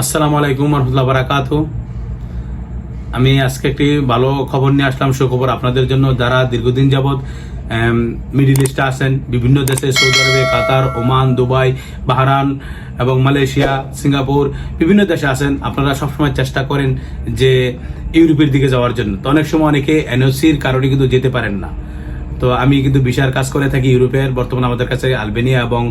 আসসালামু আলাইকুম রহমতুল্লাহ বারাকাত আমি আজকে একটি ভালো খবর নিয়ে আসলাম, সুখবর আপনাদের জন্য। যারা দীর্ঘদিন যাবৎ মিডিল ইস্টে আছেন, বিভিন্ন দেশে সৌদি আরবে কাতার ওমান দুবাই বাহরান এবং মালয়েশিয়া সিঙ্গাপুর বিভিন্ন দেশে আসেন আপনারা সবসময় চেষ্টা করেন যে ইউরোপের দিকে যাওয়ার জন্য। তো অনেক সময় অনেকে এনওসির কারণে কিন্তু যেতে পারেন না। তো আমি কিন্তু ভিসার কাজ করে থাকি ইউরোপের, বর্তমানে আমাদের কাছে আলবেনিয়া এবং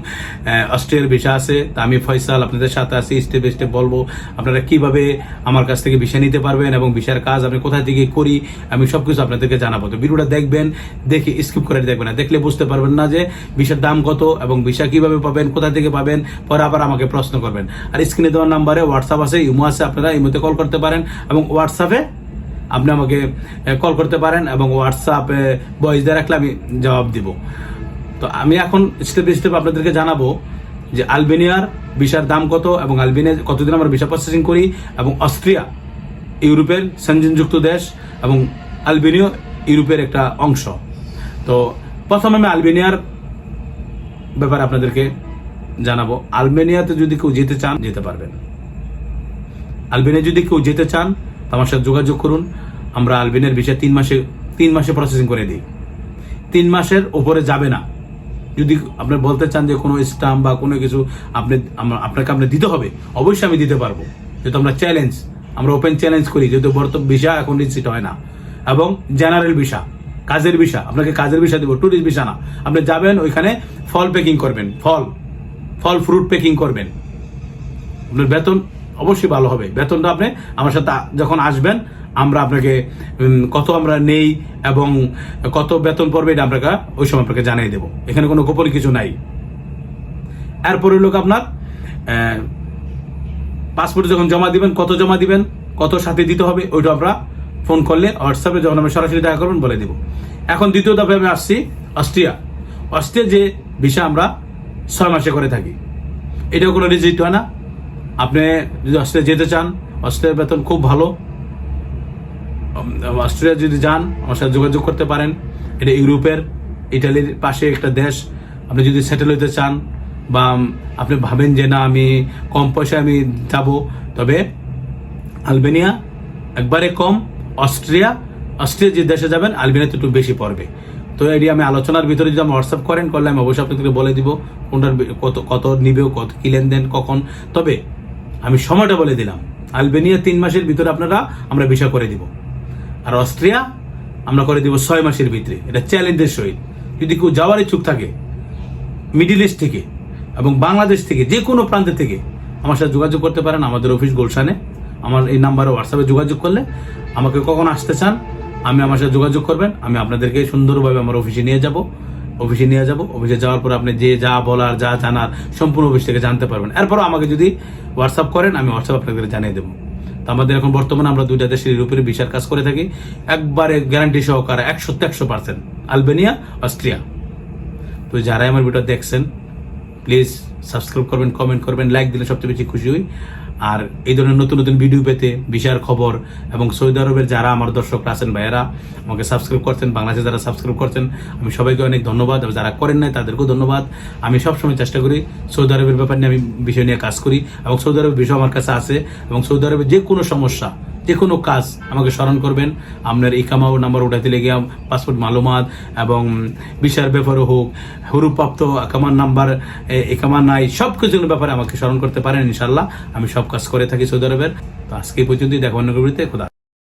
অস্ট্রিয়ার ভিসা আছে। তা আমি ফয়সাল আপনাদের সাথে আছি স্টেপ স্টেপ বলব আপনারা কীভাবে আমার কাছ থেকে ভিসা নিতে পারবেন এবং ভিসার কাজ আমি কোথা থেকে করি, আমি সবকিছু আপনাদেরকে জানাব। তো ভিডিওটা দেখবেন, দেখে স্কিপ করে দেখবেন না। দেখলে বুঝতে পারবেন না যে ভিসার দাম কত এবং ভিসা কীভাবে পাবেন কোথা থেকে পাবেন, পরে আবার আমাকে প্রশ্ন করবেন। আর স্ক্রিনে দেওয়ার নাম্বারে হোয়াটসঅ্যাপ আছে, ইমো আছে, আপনারা ইমোতে কল করতে পারেন এবং হোয়াটসঅ্যাপে আপনি আমাকে কল করতে পারেন এবং হোয়াটসঅ্যাপে ভয়েস দিয়ে রাখলে আমি জবাব দিব। তো আমি এখন স্টেপ স্টেপ আপনাদেরকে জানাব যে আলবেনিয়ার ভিসার দাম কত এবং আলবেনিয়া কতদিন আমরা ভিসা প্রসেসিং করি এবং অস্ট্রিয়া, ইউরোপের সংযোগযুক্ত দেশ এবং আলবেনিয়া ইউরোপের একটা অংশ। তো প্রথমে আমি আলবেনিয়ার ব্যাপারে আপনাদেরকে জানাব। আলবেনিয়াতে যদি কেউ যেতে চান, যেতে পারবেন। আলবেনিয়া যদি কেউ যেতে চান আমার সাথে যোগাযোগ করুন। আমরা আলবেনিয়ার ভিসা তিন মাসে তিন মাসে প্রসেসিং করে দিই। তিন মাসের ওপরে যাবে না। যদি আপনি বলতে চান যে কোনো স্টাম্প বা কোনো কিছু আপনি আপনাকে আপনি দিতে হবে, অবশ্যই আমি দিতে পারব। যেহেতু আমরা চ্যালেঞ্জ আমরা ওপেন চ্যালেঞ্জ করি, যেহেতু বর্তমান ভিসা এখন রিসিট হয় না। এবং জেনারেল ভিসা, কাজের ভিসা, আপনাকে কাজের ভিসা দেবো ট্যুরিস্ট ভিসা না। আপনি যাবেন, ওইখানে ফল প্যাকিং করবেন, ফল ফল ফ্রুট প্যাকিং করবেন। আপনার বেতন অবশ্যই ভালো হবে। বেতনটা আপনি আমার সাথে যখন আসবেন, আমরা আপনাকে কত আমরা নেই এবং কত বেতন পড়বে এটা আপনাকে ওই সময় আপনাকে জানিয়ে দেবো। এখানে কোনো গোপন কিছু নাই। এরপরে লোক আপনার পাসপোর্ট যখন জমা দিবেন, কত জমা দিবেন, কত সাথে দিতে হবে, ওইটা আমরা ফোন করলে হোয়াটসঅ্যাপে যখন আমরা সরাসরি দেখা করবেন, বলে দিব। এখন দ্বিতীয় দফে আমি আসছি, অস্ট্রিয়া। অস্ট্রিয়া যে ভিসা আমরা ছয় মাসে করে থাকি। এটাও কোনো রিজিট হয় না। আপনি যদি অস্ট্রেলিয়া যেতে চান অস্ট্রেলিয়ার বেতন খুব ভালো। অস্ট্রেলিয়া যদি যান, আমার সাথে যোগাযোগ করতে পারেন। এটা ইউরোপের, ইটালির পাশে একটা দেশ। আপনি যদি সেটেল হইতে চান বা আপনি ভাবেন যে না, আমি কম পয়সায় আমি যাব, তবে আলবেনিয়া একবারে কম, অস্ট্রিয়া অস্ট্রিয়া যে দেশে যাবেন, আলবেনিয়াতে একটু বেশি পড়বে। তো এটি আমি আলোচনার ভিতরে যদি আমি হোয়াটসঅ্যাপ করেন, করলে আমি অবশ্যই আপনাদেরকে বলে দিব কোনটার কত কত নিবে, কত কি লেনদেন, কখন। তবে আমি সময়টা বলে দিলাম। আলবেনিয়া তিন মাসের ভিতরে আপনারা, আমরা ভিসা করে দিব। আর অস্ট্রিয়া, আমরা করে দিব ছয় মাসের ভিতরে। এটা চ্যালেঞ্জের সহিত। যদি কেউ যাওয়ার ইচ্ছুক থাকে, মিডিল ইস্ট থেকে এবং বাংলাদেশ থেকে, যে কোনো প্রান্ত থেকে আমার সাথে যোগাযোগ করতে পারেন। আমাদের অফিস গুলশানে। আমার এই নাম্বারে হোয়াটসঅ্যাপে যোগাযোগ করলে আমাকে কখন আসতে চান, আমি আমার সাথে যোগাযোগ করবেন। আমি আপনাদেরকে সুন্দরভাবে আমার অফিসে নিয়ে যাব। অফিসে নিয়ে যাব। অফিসে যাওয়ার পর আপনি যে যা বলার, যা জানার সম্পূর্ণ অফিস থেকে জানতে পারবেন। এরপরও আমাকে যদি হোয়াটসঅ্যাপ করেন, আমি হোয়াটসঅ্যাপ আপনাদের জানিয়ে দেবো। তো আমাদের এখন বর্তমানে আমরা দুইটা দেশের ইউরোপের ভিসার কাজ করে থাকি। একবারে গ্যারান্টি সহকারে একশো একশো পার্সেন্ট আলবেনিয়া, অস্ট্রিয়া। তো যারাই আমার ভিডিও দেখছেন প্লিজ সাবস্ক্রাইব করবেন কমেন্ট করবেন লাইক দিলে সবচেয়ে বেশি খুশি হই। আর এই ধরনের নতুন নতুন ভিডিও পেতে বিশার খবর এবং সৌদি আরবের যারা আমার দর্শক আছেন ভাইয়েরা, আমাকে সাবস্ক্রাইব করছেন বাংলাদেশে যারা সাবস্ক্রাইব করছেন, আমি সবাইকে অনেক ধন্যবাদ। এবং যারা করেন নাই তাদেরকেও ধন্যবাদ। আমি সবসময় চেষ্টা করি সৌদি আরবের ব্যাপার নিয়ে আমি বিষয় নিয়ে কাজ করি এবং সৌদি আরবের বিষয় আমার কাছে আছে এবং সৌদি আরবের যে কোনো সমস্যা যে কোনো কাজ আমাকে স্মরণ করবেন। আপনার ইকামাও নাম্বার উঠাতে লেগে পাসপোর্ট মালুমাত এবং বিচার ব্যাপারও হোক, হরুপ্রাপ্ত একামার নাম্বার একামার নাই সব কিছুর ব্যাপারে আমাকে স্মরণ করতে পারেন ইনশাল্লাহ আমি সব কাজ করে থাকি সৌদি আরবের। তো আজকে পর্যন্তই, দেখো অন্য খোদা